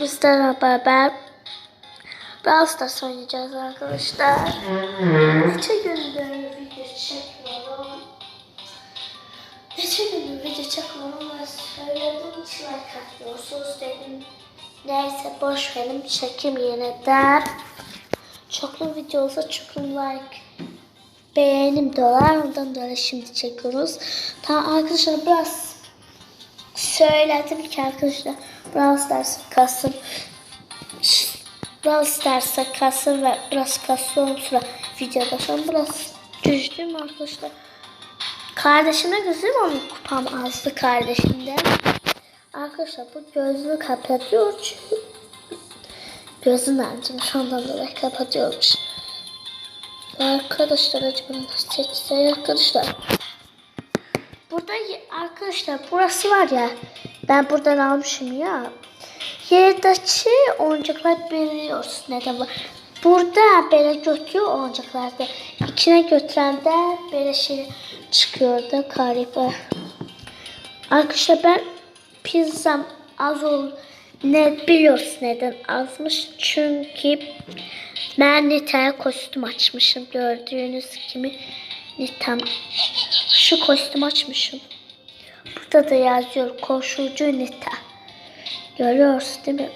bizlerle beraber Brawl Stars oynayacağız arkadaşlar. Neçe gündür video çekmiyorum. Neçe gündür video çekmiyorum ama söyledim hiç like atmıyorsunuz dedim. Neyse boş verin çekim yeniden. Çoklu video olsa çoklu like beğenim dolar. Ondan dolayı şimdi çekiyoruz. Tamam arkadaşlar biraz söyledim ki arkadaşlar Brawl Stars Kasım Brawl Stars'a Kasım ve biraz Kasım sonra videoda sonra biraz düştüm arkadaşlar. Kardeşime kızım onun kupam azdı kardeşimden. Arkadaşlar bu gözünü kapatıyor çünkü gözünü acımış ondan dolayı kapatıyormuş. Arkadaşlar acaba seçsek arkadaşlar. Burada arkadaşlar burası var ya. Ben buradan almışım ya. Yerdeki oyuncaklar biliyorsun neden var. Burada böyle götürüyor oyuncaklarda. İçine götürende böyle şey çıkıyordu galiba. Arkadaşlar ben pizzam az ol ne biliyorsun neden azmış çünkü ben Nita'ya kostüm açmışım gördüğünüz gibi Nita şu kostüm açmışım. Burada da yazıyor koşucu Nita. Görüyorsun değil mi?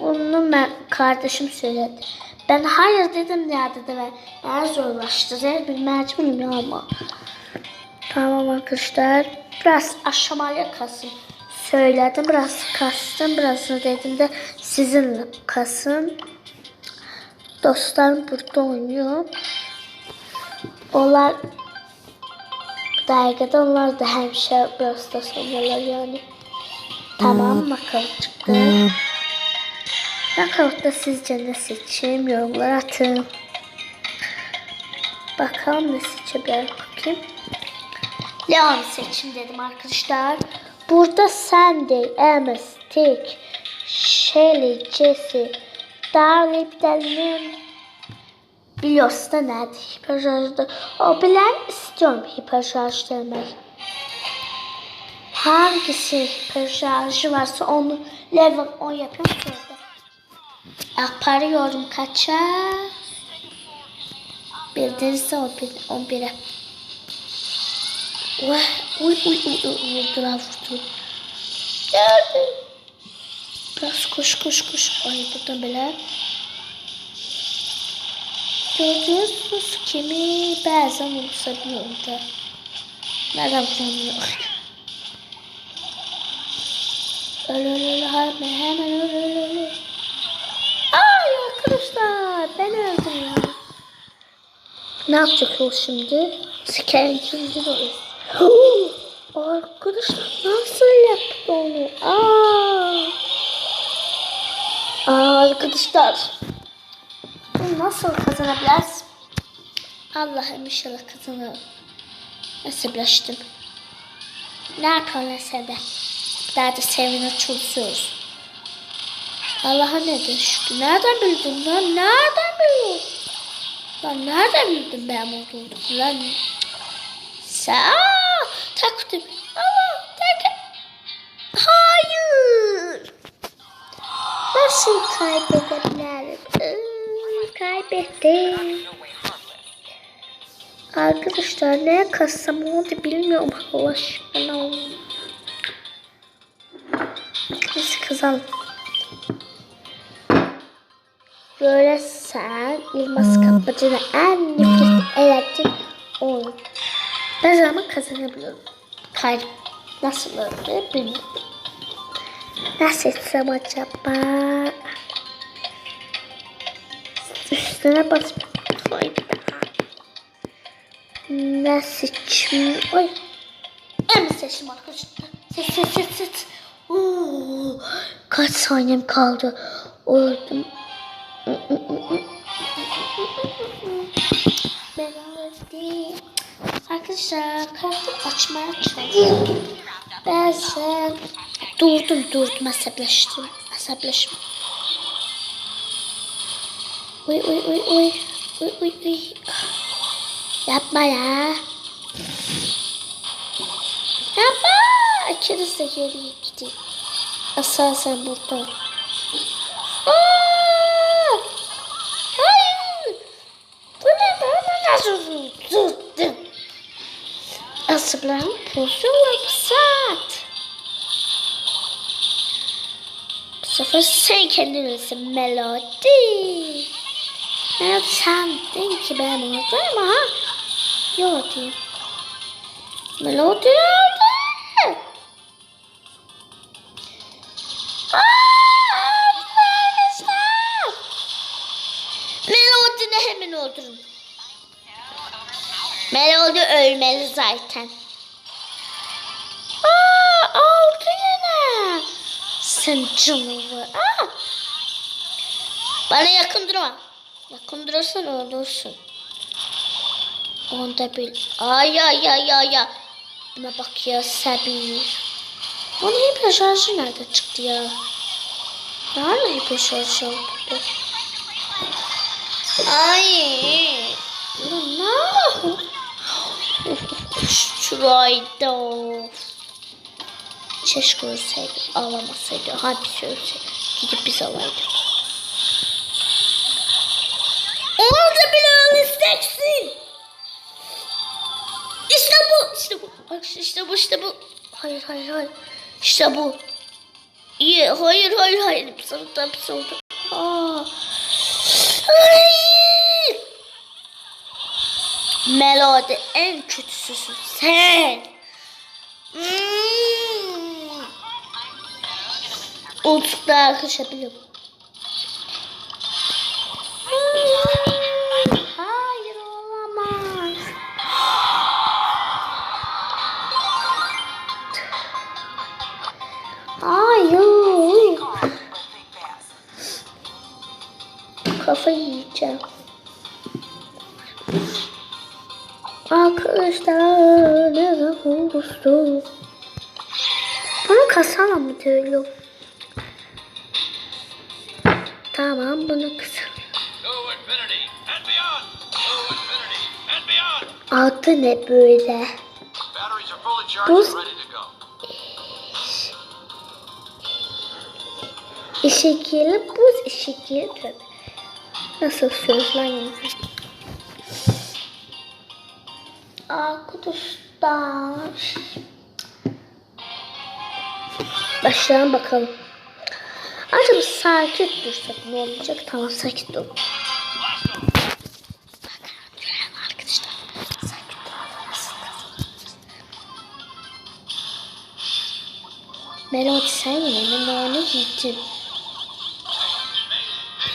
Bunu ben kardeşim söyledi. Ben hayır dedim ya dedi ve eğer zorlaştırır bir mecburum ya ama. Tamam arkadaşlar. Biraz aşamalıya kasım. Söyledim biraz kastım. Birazını dedim de sizinle kasım. Dostlarım burada oynuyor. Onlar Dergide onlar da hemşe biraz da sanıyorlar yani. Tamam bakalım çıktı. Bakalım da sizce ne seçeyim yorumlara atın. Bakalım ne seçebilirim bakayım. Leon seçim dedim arkadaşlar. Burada Sandy, Emma, Stick, Shelly, Jesse, Darley, Delmin, biliyorsun da nerede hiperşarjda. O bilen istiyorum hiperşarj demek. Hangisi hiperşarjı varsa onu level 10 yapıyorum. Aparıyorum kaça? Bildirirse o bir, 11'e. Vay, uy uy uy uy vurdular vurdu. Geldi. Biraz koş koş koş. Ay buradan böyle. Gördünüz kimi bazen unutsabiliyorum da. Nereden bulamıyorum. Öyle öyle öyle hemen hemen öyle öyle öyle. Ay arkadaşlar ben öldüm ya. Ne yapacak o şimdi? Sikerim şimdi de Arkadaşlar nasıl yaptı onu? Aa. Aa arkadaşlar. Nasıl kazanabiliriz? Allah'ım inşallah kazanırım. Nasipleştim. Ne yapalım sen de? Daha da sevinir çalışıyoruz. Allah'a ne de şükür. Nereden bildin lan? Nereden bildin? Lan nereden bildin ben olduğumu lan? Sen taktım. Allah tak. Hayır. Nasıl kaybedebilirim? Kaybettim. Arkadaşlar neye kassam oldu bilmiyorum. Allah aşkına. Neyse kazalım. Böyle sen Yılmaz Kapıcı'na en nefret elettin oyun. Ben zaman kazanabiliyorum. Kay nasıl öyle bilmiyorum. Nasıl etsem acaba? Üstüne basıp koy bir daha. Ne seçim? Oy. En seçim arkadaşlar. Seç seç seç seç. Oo, kaç saniyem kaldı? Öldüm. Ben öldüm. Arkadaşlar kartı açmaya çalışıyorum. Ben sen durdum durdum hesaplaştım. Hesaplaşma. Uy uy uy uy. Uy uy uy. Yapma ya. Yapma. İkiniz de geriye gidin. Asal sen buradan. Aa! Hayır. Bu ne böyle nasıl tuttum? Asıbların pozisyon saat. Bu sefer sen kendin misin Melody? Melody sen değil ki ben orada ama ha? Yok değil. Melody nerede? Aa, arkadaşlar. Melody'ni hemen öldürün. Melody ölmeli zaten. Aa, aldı yine. Sen canavar. Aa. Bana yakın durma. Yakın durursan ölürsün. Onda bir... Ay ay ay ay ay. Buna bak ya Sabir. Onun hiper şarjı nerede çıktı ya? Nerede hiper şarjı oldu? Ay. Ulan ne? Şurayda. Keşke ölseydi, ağlamasaydı, hapis ölseydi. Gidip biz alaydık. Bak işte bu, işte bu. Hayır, hayır, hayır. İşte bu. İyi, hayır, hayır, hayır. Hapis oldu, hapis oldu. Aa. Ay! Melodi en kötüsüsün sen. Hmm. Ultukla arkadaşabiliyorum. Hayır Bunu kasana mı diyor? Tamam bunu kısa. To infinity and beyond. To infinity and beyond. Adı ne böyle? Fully charged Buz- eşekiyeli tövbe. Nasıl sözler yazıyor? Arkadaşlar. Başlayalım bakalım. Acaba sakin dursak ne olacak? Tamam sakin dur. Nasıl kazanacağız? Melody sen yine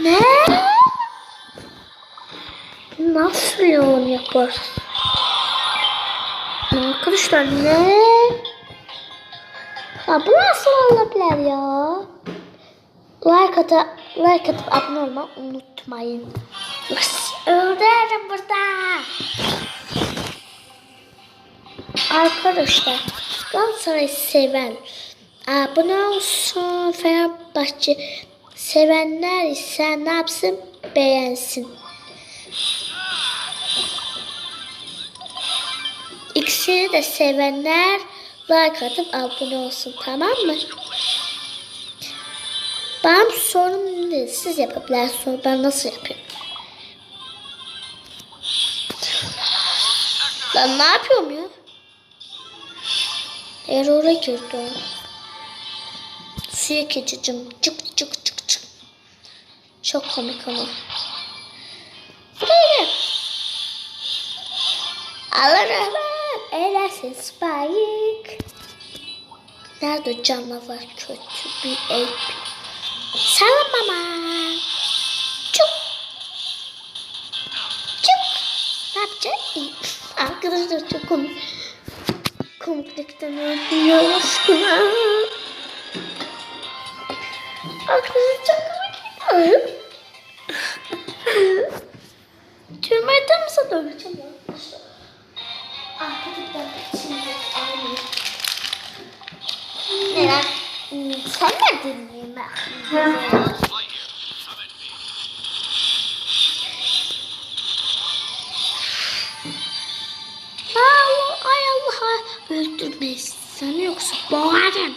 ne? Nasıl yoğun yapar? Arkadaşlar ne? Ya bu nasıl olabilir ya? Like atıp, like atıp abone olmayı unutmayın. Öldürürüm burada. Arkadaşlar Galatasaray'ı seven abone olsun Fenerbahçe sevenler ise ne yapsın beğensin. İkisini de sevenler like atıp abone olsun tamam mı? Benim sorum ne? Siz yapabilir soru ben nasıl yapayım? Ben ne yapıyorum ya? Error'a girdi. Suya geçeceğim. Çık çık çık çık. Çok komik ama. Buraya gel. Allah rahmet eylesin Spike. Nerede canavar kötü bir el. Selam mama. Çık. Çık. Ne yapacaksın? Arkadaşlar çok komik. Komiklikten öldüm aşkına. Arkadaşlar çok komik. Tülmeyden mi sana Sen field. Allah, ay Allah. Öldürme seni yoksa boğarım.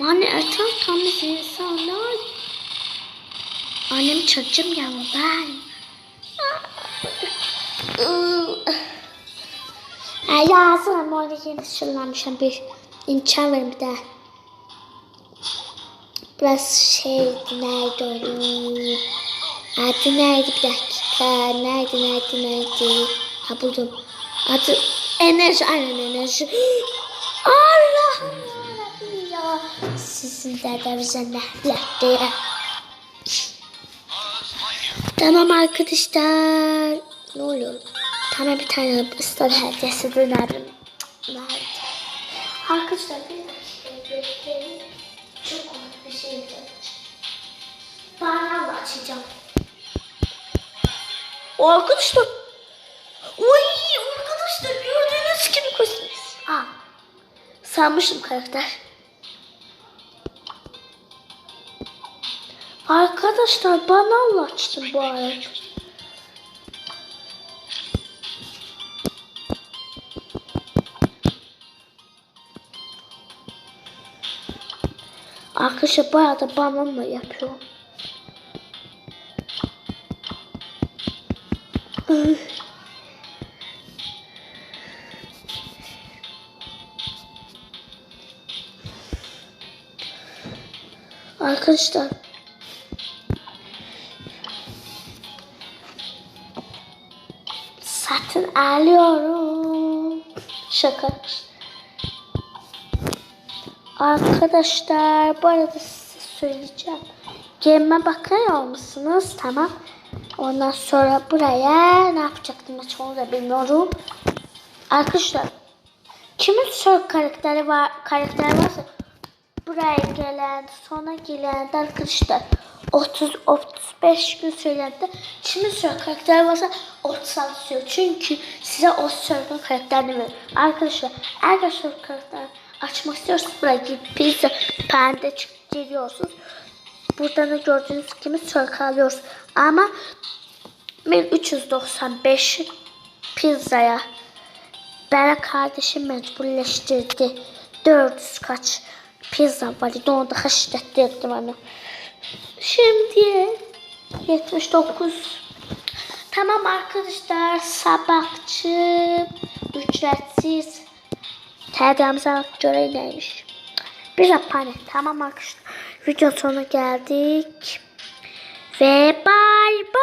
Bana Ertan temiz insanlar. Annem çocuğum ya ben. Ay yazın ama orada yeni şırlanmışım bir imkan verin bir de. Biraz şeydi neydi o? Adı neydi bir dakika. Neydi neydi neydi. Ha buldum. Adı enerji aynen enerji. Allah ya. Sizin dedenize nehlet diye. Tamam arkadaşlar. Ne oluyor? Tamam bir tane ısrar hediyesi de nerede? Nerede? Arkadaşlar bir Bağırma açacağım. Arkadaşlar. Uy arkadaşlar gördüğünüz gibi kostümüz. Aa. Sanmıştım karakter. Arkadaşlar bana Allah açtı bu arada. Arkadaşlar bayağı da bananla yapıyor. Arkadaşlar satın alıyorum. Şaka. Arkadaşlar bu arada size söyleyeceğim. Gelme bakıyor musunuz? Tamam. Ondan sonra buraya ne yapacaktım hiç onu da bilmiyorum. Arkadaşlar kimin soru karakteri var karakteri varsa buraya gelen sonra gelen arkadaşlar 30 35 gün söylendi. Kimin soru karakteri varsa 36 söylüyor. Çünkü size o soru karakterini verir. Arkadaşlar eğer soru karakteri açmak istiyorsanız buraya gidip pizza pende çıkıp geliyorsunuz. Buradan da gördüğünüz gibi soru alıyoruz. Ama ben 395 pizzaya Bera kardeşim mecburleştirdi. 400 kaç pizza var. Onu da haşlettirdim onu. Şimdi 79 Tamam arkadaşlar sabahçı ücretsiz Telegramize göre neymiş? Bir rapane. Tamam arkadaşlar. Video sonuna geldik. Say bye bye.